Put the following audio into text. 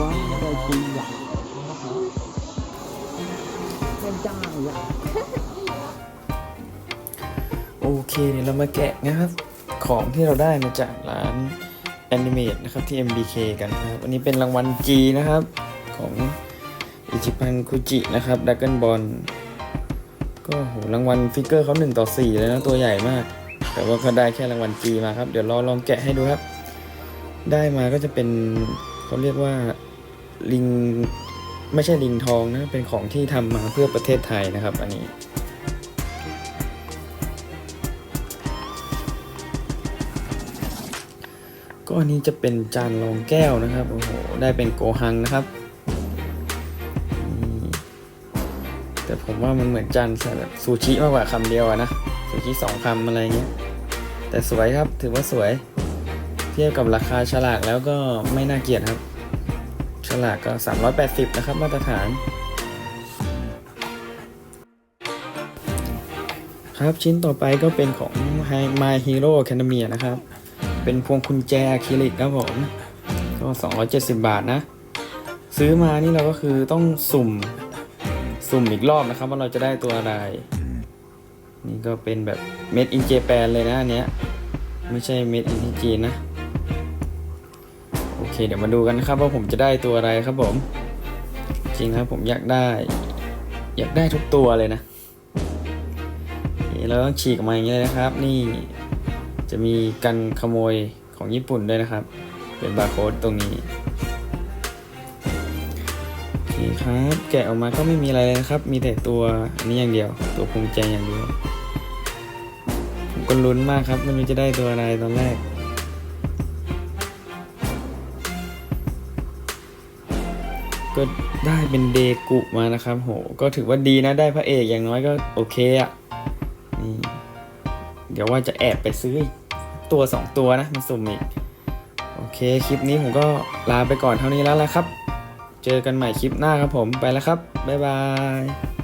ว้าได้จริงอะไม่ได้อะโอเคเดี๋ยวเรามาแกะนะครับ ของที่เราได้มาจากร้าน Animate นะครับที่ MBK กันนะครับ อันนี้เป็นรางวัล G นะครับ ของอิจิพันคุจินะครับดักเกิลบอลก็โหรางวัลฟิกเกอร์เขา1ต่อ4เลยนะ ตัวใหญ่มาก แต่ว่าเขาได้แค่รางวัล G มาครับ เดี๋ยวรอลองแกะให้ดูครับ ได้มาก็จะเป็น เขาเรียกว่าลิงไม่ใช่ลิงทองนะ เป็นของที่ทำมาเพื่อประเทศไทยนะครับ อันนี้ ก็อันนี้จะเป็นจานรองแก้วนะครับ โอ้โห ได้เป็นโกหังนะครับ แต่ผมว่ามันเหมือนจานแบบซูชิมากกว่าคำเดียวอะนะ ซูชิสองคำอะไรเงี้ย แต่สวยครับ ถือว่าสวย เทียบกับราคาฉลากแล้วก็ไม่น่าเกลียดครับ ฉลากก็ 380 นะครับมาตรฐาน ครับชิ้นต่อไปก็เป็นของ My Hero Academia นะครับ เป็นพวงกุญแจอะคริลิกครับผมก็ 270 บาทนะ ซื้อมานี่เราก็คือต้องสุ่มสุ่มอีกรอบนะครับว่าเราจะได้ตัวอะไร นี่ก็เป็นแบบ Made in Japan เลยนะอันเนี้ย ไม่ใช่ Made in ที่จีนนะ เคเดี๋ยวมาดูกันนะครับว่าผมจะได้ตัวอะไรครับผม จริงครับผมอยากได้ อยากได้ทุกตัวเลยนะเราต้องฉีกออกมาอย่างนี้เลยนะครับ นี่จะมีกันขโมยของญี่ปุ่นด้วยนะครับ เป็นบาร์โค้ดตรงนี้โอเครับแกะออกมาก็ไม่มีอะไรเลยนะครับ มีแต่ตัวอันนี้อย่างเดียว ตัวพวงแจอย่างเดียว ผมก็ลุ้นมากครับไม่รู้จะได้ตัวอะไรตอนแรก ก็ได้เป็นเดกุมานะครับโหก็ถือว่าดีนะได้พระเอกอย่างน้อยก็โอเคอะนี่เดี๋ยวว่าจะแอบไปซื้อตัวสองตัวนะมาสุ่มอีกโอเคคลิปนี้ผมก็ลาไปก่อนเท่านี้แล้วละครับ เจอกันใหม่คลิปหน้าครับผมไปแล้วครับบ๊ายบาย